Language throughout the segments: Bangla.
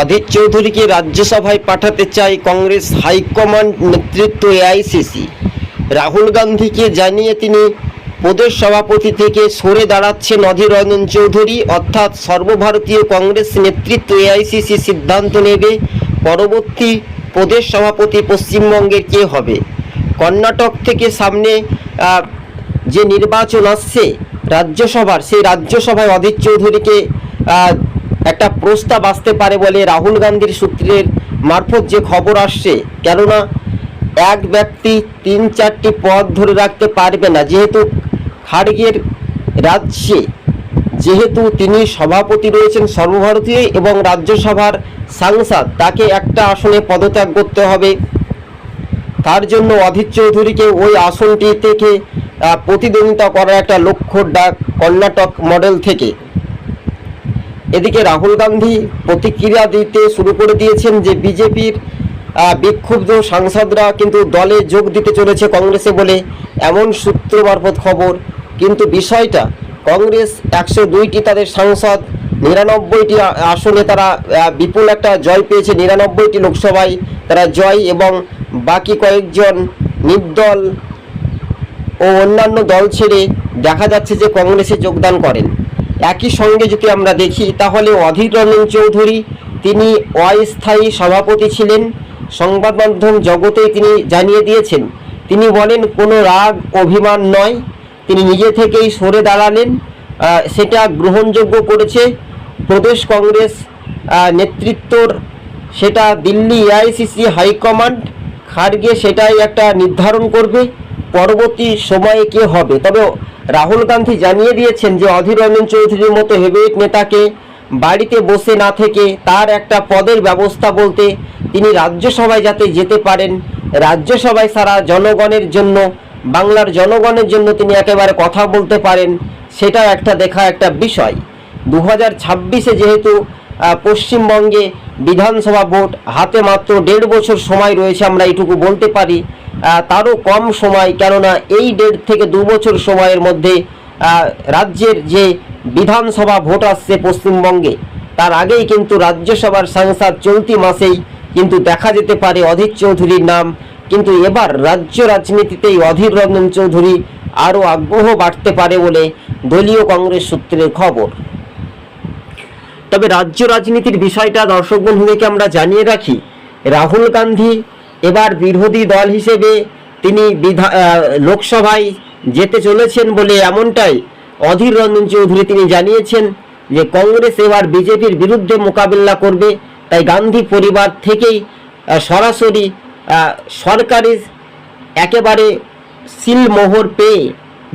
অধীর চৌধুরীকে রাজ্যসভায় পাঠাতে চায় কংগ্রেস হাইকমান্ড নেতৃত্ব এআইসিসি রাহুল গান্ধীকে জানিয়ে তিনি প্রদেশ সভাপতি থেকে সরে দাঁড়াচ্ছেন অধীর রঞ্জন চৌধুরী, অর্থাৎ সর্বভারতীয় কংগ্রেস নেতৃত্ব এআইসিসি সিদ্ধান্ত নেবে পরবর্তী প্রদেশ সভাপতি পশ্চিমবঙ্গের কে হবে। কর্ণাটক থেকে সামনে যে নির্বাচন আসছে রাজ্যসভার, সেই রাজ্যসভায় অধীর চৌধুরীকে একটা প্রস্তাব আসতে পারে বলে রাহুল গান্ধীর সূত্রের মারফত যে খবর আসছে, কেননা এক ব্যক্তি তিন চারটি পদ ধরে রাখতে পারবে না। যেহেতু খাড়গের রাজ্যে, যেহেতু তিনি সভাপতি রয়েছেন সর্বভারতীয় এবং রাজ্যসভার সাংসদ, তাকে একটা আসনে পদত্যাগ করতে হবে। তার জন্য অধীর চৌধুরীকে ওই আসনটি থেকে প্রতিদ্বন্দ্বিতা করার একটা লক্ষ্য ডাক কর্ণাটক মডেল থেকে। এদিকে রাহুল গান্ধী প্রতিক্রিয়া দিতে শুরু করে দিয়েছেন যে বিজেপির বিক্ষুব্ধ সাংসদরা কিন্তু দলে যোগ দিতে চলেছে কংগ্রেসে বলে এমন সূত্র মারফত খবর। কিন্তু বিষয়টা, কংগ্রেস একশো দুইটি তাদের সাংসদ, নিরানব্বইটি আসনে তারা বিপুল একটা জয় পেয়েছে, নিরানব্বইটি লোকসভায় তারা জয় এবং বাকি কয়েকজন নির্দল ও অন্যান্য দল ছেড়ে দেখা যাচ্ছে যে কংগ্রেসে যোগদান করেন। একই সঙ্গে যদি আমরা দেখি, তাহলে অধীর রঞ্জন চৌধুরী তিনি অস্থায়ী সভাপতি ছিলেন। সংবাদ মাধ্যম জগতে তিনি জানিয়ে দিয়েছেন, তিনি বলেন, কোনো রাগ, অভিমান নয়। তিনি নিজে থেকেই সরে দাঁড়ালেন। সেটা গ্রহণযোগ্য করেছে। প্রদেশ কংগ্রেস নেতৃত্বর সেটা দিল্লি এআইসিসি হাইকমান্ড। খার্গে সেটাই একটা নির্ধারণ করবে। পরবর্তী সময়ে কে হবে? তবে রাহুল গান্ধী জানিয়ে দিয়েছেন যে অধীর রঞ্জন চৌধুরীর মতো হেভিওয়েট নেতাকে বাড়িতে বসে না থেকে তার একটা পদের ব্যবস্থা বলতে তিনি রাজ্যসভায় যাতে যেতে পারেন। রাজ্যসভায় সারা জনগণের জন্য, বাংলার জনগণের জন্য তিনি একেবারে কথা বলতে পারেন, সেটাও একটা দেখা একটা বিষয়। দু হাজার ছাব্বিশে যেহেতু পশ্চিমবঙ্গে বিধানসভা ভোট, হাতে মাত্র দেড় বছর সময় রয়েছে আমরা এইটুকু বলতে পারি। তারও কম সময়, কেননা এই দেড় থেকে দু বছর সময়ের মধ্যে রাজ্যের যে বিধানসভা ভোট আসছে পশ্চিমবঙ্গে, তার আগেই কিন্তু রাজ্যসভার সাংসদ চলতি মাসেই কিন্তু দেখা যেতে পারে অধীর চৌধুরীর নাম। কিন্তু এবার রাজ্য রাজনীতিতেই অধীর রঞ্জন চৌধুরী আরও আগ্রহ বাড়তে পারে বলে দলীয় কংগ্রেস সূত্রের খবর। তবে রাজ্য রাজনীতির বিষয়টা দর্শক বন্ধুদেরকে আমরা জানিয়ে রাখি, রাহুল গান্ধী এবার বিরোধী দল হিসেবে তিনি বিধা লোকসভায় যেতে চলেছেন বলে এমনটাই অধীর রঞ্জন চৌধুরী তিনি জানিয়েছেন যে কংগ্রেস এবার বিজেপির বিরুদ্ধে মোকাবিলা করবে, তাই গান্ধী পরিবার থেকেই সরাসরি সরকারি একেবারে সিলমোহর পেয়ে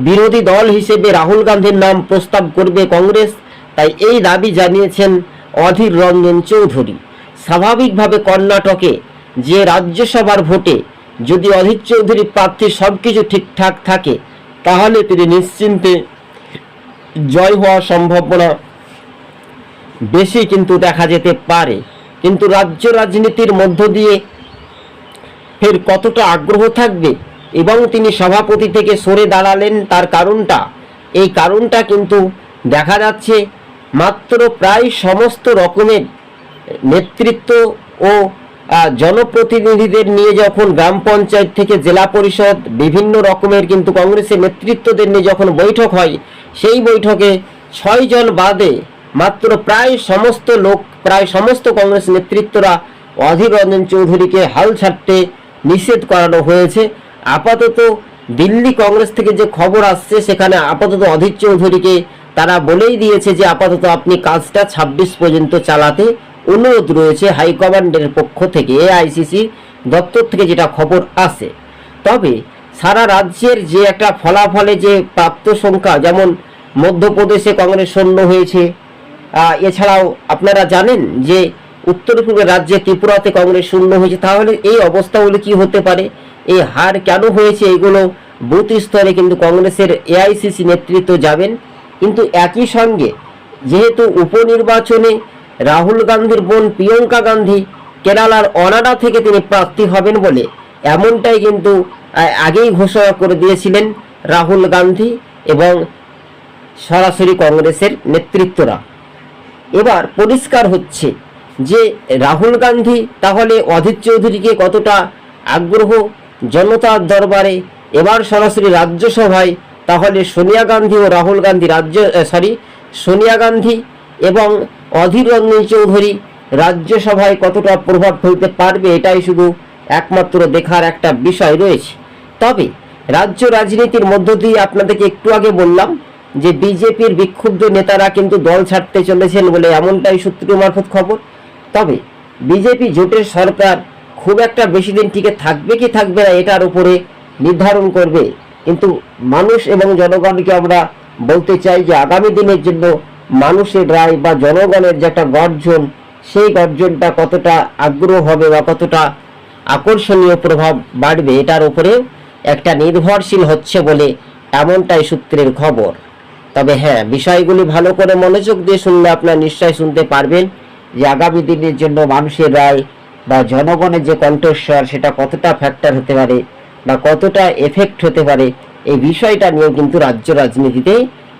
বিরোধী দল হিসেবে রাহুল গান্ধীর নাম প্রস্তাব করবে কংগ্রেস, তাই এই দাবি জানিয়েছেন অধীর রঞ্জন চৌধুরী। স্বাভাবিকভাবে কর্ণাটকে যে রাজ্যসভার ভোটে যদি অধীর চৌধুরী প্রার্থী সব কিছু ঠিকঠাক থাকে, তাহলে তিনি নিশ্চিন্তে জয় হওয়ার সম্ভাবনা বেশি কিন্তু দেখা যেতে পারে, কিন্তু রাজ্য রাজনীতির মধ্য দিয়ে ফের কতটা আগ্রহ থাকবে এবং তিনি সভাপতি থেকে সরে দাঁড়ালেন তার কারণটা? এই কারণটা কিন্তু দেখা যাচ্ছে মাত্র প্রায় সমস্ত রকমের নেতৃত্ব ও জনপ্রতিনিধিদের নিয়ে যখন গ্রাম পঞ্চায়েত থেকে জেলা পরিষদ বিভিন্ন রকমের কিন্তু কংগ্রেসের নেতৃত্বদের নিয়ে যখন বৈঠক হয়, সেই বৈঠকে ছয়জন বাদে মাত্র প্রায় সমস্ত লোক, প্রায় সমস্ত কংগ্রেস নেতৃত্বরা অধীর রঞ্জন চৌধুরীকে হাল ছাড়তে নিষেধ করানো হয়েছে। আপাতত দিল্লি কংগ্রেস থেকে যে খবর আসছে, সেখানে আপাতত অধীর চৌধুরীকে তারা বলেই দিয়েছে যে, আপাতত আপনি কাজটা ছাব্বিশ পর্যন্ত চালাতে অনুরোধ রয়েছে হাইকমান্ডের পক্ষ থেকে, এআইসিসি দপ্তর থেকে যেটা খবর আসে তবে সারা রাজ্যের যে একটা ফলাফলে যে প্রাপ্ত সংখ্যা, যেমন মধ্যপ্রদেশে কংগ্রেস শূন্য হয়েছে এছাড়াও আপনারা জানেন যে উত্তর পূর্বের রাজ্যে ত্রিপুরাতে কংগ্রেস শূন্য হয়েছে, তাহলে এই অবস্থাগুলো কি হতে পারে? এই হার কেন হয়েছে? এগুলো বুথ স্তরে কিন্তু কংগ্রেসের এআইসিসি নেতৃত্ব যাবেন। কিন্তু একই সঙ্গে যেহেতু উপনির্বাচনে রাহুল গান্ধীর বোন প্রিয়ঙ্কা গান্ধী কেরালার অনাডা থেকে তিনি প্রার্থী হবেন বলে এমনটাই কিন্তু আগেই ঘোষণা করে দিয়েছিলেন রাহুল গান্ধী এবং সরাসরি কংগ্রেসের নেতৃত্বরা। এবার পরিষ্কার হচ্ছে যে রাহুল গান্ধী তাহলে অধীর চৌধুরীকে কতটা আগ্রহ জনতার দরবারে, এবার সরাসরি রাজ্যসভায় তাহলে সোনিয়া গান্ধী ও রাহুল গান্ধী রাজ্য সরি সোনিয়া গান্ধী এবং অধীর রঞ্জন চৌধুরী রাজ্যসভায় কতটা প্রভাব ফেলতে পারবে এটাই শুধু একমাত্র দেখার একটা বিষয় রয়েছে। তবে রাজ্য রাজনীতির মধ্য দিয়ে আপনাদেরকে একটু আগে বললাম যে বিজেপির বিক্ষুব্ধ নেতারা কিন্তু দল ছাড়তে চলেছেন বলে এমনটাই সূত্র মারফত খবর। তবে বিজেপি জোটের সরকার খুব একটা বেশি দিন টিকে থাকবে কি থাকবে না এটার উপরে নির্ধারণ করবে। কিন্তু মানুষ এবং জনগণকে আমরা বলতে চাই যে আগামী দিনের জন্য মানুষের রায় বা জনগণের যে একটা গর্জন, সেই গর্জনটা কতটা আগ্রহ হবে বা কতটা আকর্ষণীয় প্রভাব বাড়বে, এটার উপরে একটা নির্ভরশীল হচ্ছে বলে এমনটাই সূত্রের খবর। তবে হ্যাঁ বিষয়গুলি ভালো করে মনোযোগ দিয়ে শুনলে আপনারা নিশ্চয় শুনতে পারবেন যে আগামী দিনের জন্য মানুষের রায় বা জনগণের যে কণ্ঠস্বর, সেটা কতটা ফ্যাক্টর হতে পারে বা কতটা এফেক্ট হতে পারে, এই বিষয়টা নিয়েও কিন্তু রাজ্য রাজনীতিতে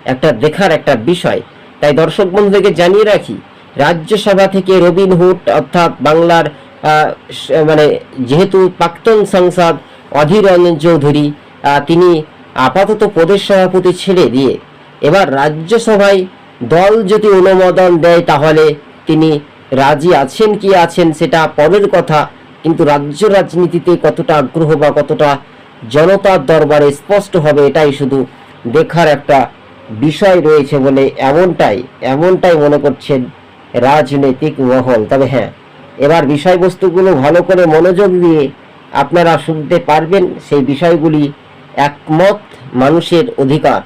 একটা দেখার একটা বিষয়। তাই দর্শক বন্ধুদেরকে জানিয়ে রাখি, রাজ্যসভা থেকে রবিন হুড অর্থাৎ বাংলার মানে যেহেতু প্রাক্তন সাংসদ অধীর রঞ্জন চৌধুরী তিনি আপাতত প্রদেশ সভাপতি ছেড়ে দিয়ে এবার রাজ্যসভায় দল যদি অনুমোদন দেয় তাহলে তিনি রাজি আছেন কি আছেন সেটা পরের কথা, কিন্তু রাজ্য রাজনীতিতে কতটা আগ্রহ বা কতটা জনতার দরবারে স্পষ্ট হবে এটাই শুধু দেখার একটা বিষয় রয়েছে বলে এমনটাই এমনটাই মনে করছেন রাজনৈতিক মহল। তবে হ্যাঁ এবার বিষয়বস্তুগুলো ভালো করে মনোযোগ দিয়ে আপনারা শুনতে পারবেন, সেই বিষয়গুলি একমত মানুষের অধিকার।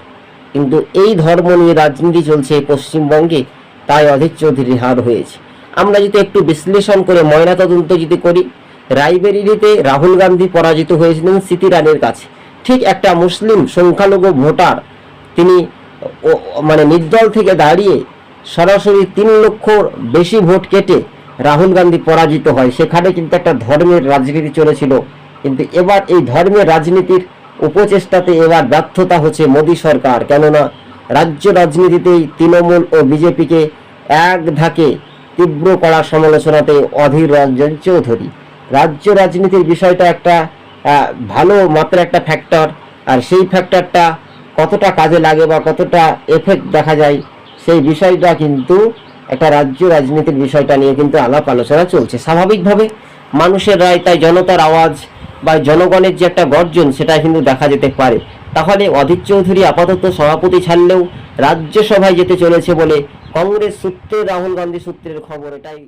কিন্তু এই ধর্ম নিয়ে রাজনীতি চলছে পশ্চিমবঙ্গে, তাই অধীর চৌধুরীর হার হয়েছে। আমরা যদি একটু বিশ্লেষণ করে ময়নাতদন্ত যদি করি রায়বেরিলিতে রাহুল গান্ধী পরাজিত হয়েছিলেন স্মৃতি রানীর কাছে। ঠিক একটা মুসলিম সংখ্যালঘু ভোটার, তিনি মানে নির্দল থেকে দাঁড়িয়ে সরাসরি তিন লক্ষ বেশি ভোট কেটে রাহুল গান্ধী পরাজিত হয়। সেখানে কিন্তু একটা ধর্মের রাজনীতি চলেছিল। কিন্তু এবার এই ধর্মের রাজনীতির উপচেষ্টাতে এবার ব্যর্থতা হচ্ছে মোদী সরকার। কেননা রাজ্য রাজনীতিতেই তৃণমূল ও বিজেপিকে এক ধাকে তীব্র করা সমালোচনাতে অধীর রঞ্জন চৌধুরী। রাজ্য রাজনীতির বিষয়টা একটা ভালো মাত্র একটা ফ্যাক্টর আর সেই ফ্যাক্টরটা কতটা কাজে লাগে বা কতটা এফেক্ট দেখা যায়, সেই বিষয়টা কিন্তু একটা রাজ্য রাজনীতির বিষয়টা নিয়ে কিন্তু আলাপ আলোচনা চলছে স্বাভাবিকভাবে মানুষের রায় তাই জনতার আওয়াজ বা জনগণের যে একটা গর্জন সেটা কিন্তু দেখা যেতে পারে তাহলে অধীর চৌধুরী আপাতত সভাপতি ছাড়লেও রাজ্যসভায় যেতে চলেছে বলে কংগ্রেস সূত্রে, রাহুল গান্ধী সূত্রের খবর, এটাই।